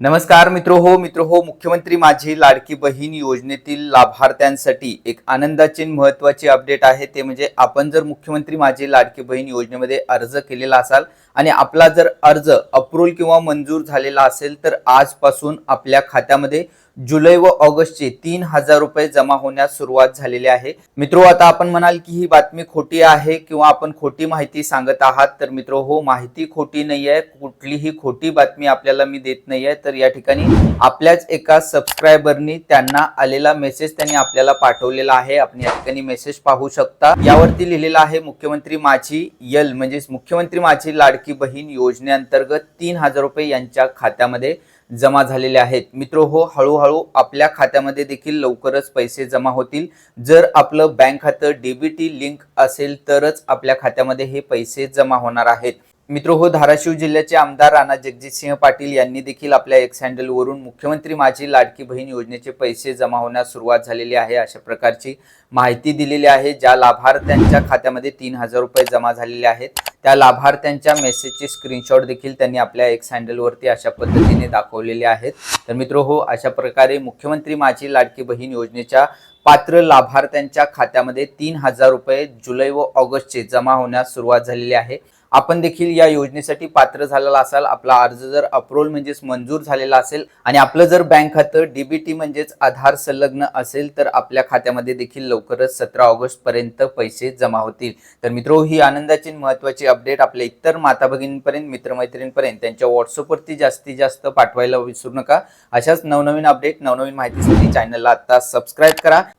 नमस्कार मित्र हो मित्र हो मुख्यमंत्री माझी लाडकी बहीण योजनेतील लाभार्थ्यांसाठी एक आनंदाची आणि अपडेट आहे. ते म्हणजे आपण जर मुख्यमंत्री माझी लाडकी बहीण योजनेमध्ये अर्ज केलेला असाल आणि आपला जर अर्ज अप्रूव्ह किंवा मंजूर झालेला असेल तर आजपासून आपल्या खात्यामध्ये जुलै व ऑगस्टचे तीन हजार रुपये जमा होण्यास सुरुवात झालेली आहे. मित्रो आता आपण म्हणाल की ही बातमी खोटी आहे किंवा आपण खोटी माहिती सांगत आहात तर मित्रो हो माहिती खोटी नाही आहे कुठलीही खोटी बातमी आपल्याला मी देत नाही आहे तर या ठिकाणी आपल्याच एका सबस्क्रायबरनी त्यांना आलेला मेसेज त्यांनी आपल्याला पाठवलेला आहे. आपण या ठिकाणी मेसेज पाहू शकता. यावरती लिहिलेला आहे मुख्यमंत्री माझी यल म्हणजेच मुख्यमंत्री माझी लाडकी बहीण योजनेअंतर्गत तीन हजार रुपये यांच्या खात्यामध्ये जमा झालेले आहेत. मित्र हो हळूहळू आपल्या खात्यामध्ये देखील लवकरच पैसे जमा होतील. जर आपलं बँक खातं डीबीटी लिंक असेल तरच आपल्या खात्यामध्ये हे पैसे जमा होणार आहेत. मित्र हो धाराशिव जिल्ह्याचे आमदार राणा जगजितसिंह पाटील यांनी देखील आपल्या एक्स हँडलवरून मुख्यमंत्री माझी लाडकी बहीण योजनेचे पैसे जमा होण्यास सुरुवात झालेली आहे अशा प्रकारची माहिती दिलेली आहे ज्या लाभार्थ्यांच्या खात्यामध्ये तीन हजार रुपये जमा झालेले आहेत. त्या लाभार्थ्यांच्या मेसेजचे स्क्रीनशॉट देखील त्यांनी आपल्या एक्स हँडलवरती अशा पद्धतीने दाखवलेले आहेत. तर मित्र हो अशा प्रकारे मुख्यमंत्री माझी लाडकी बहीण योजनेच्या पात्र लाभार्थ्यांच्या खात्यामध्ये तीन हजार रुपये जुलै व ऑगस्टचे जमा होण्यास सुरुवात झालेली आहे. आपण देखील या योजनेसाठी पात्र झालेला असाल. आपला अर्ज जर अप्रूव्हल म्हणजेच मंजूर झालेला असेल आणि आपलं जर बँक खातं डीबीटी म्हणजेच आधार संलग्न असेल तर आपल्या खात्यामध्ये देखील लवकरच सतरा ऑगस्ट पर्यंत पैसे जमा होतील. तर मित्रो ही आनंदाची महत्वाची अपडेट आपल्या इतर माता भगिनींपर्यंत मित्रमैत्रिणींपर्यंत त्यांच्या व्हॉट्सअपवरती जास्तीत जास्त पाठवायला विसरू नका. अशाच नवनवीन अपडेट नवनवीन माहितीसाठी चॅनलला आता सबस्क्राईब करा.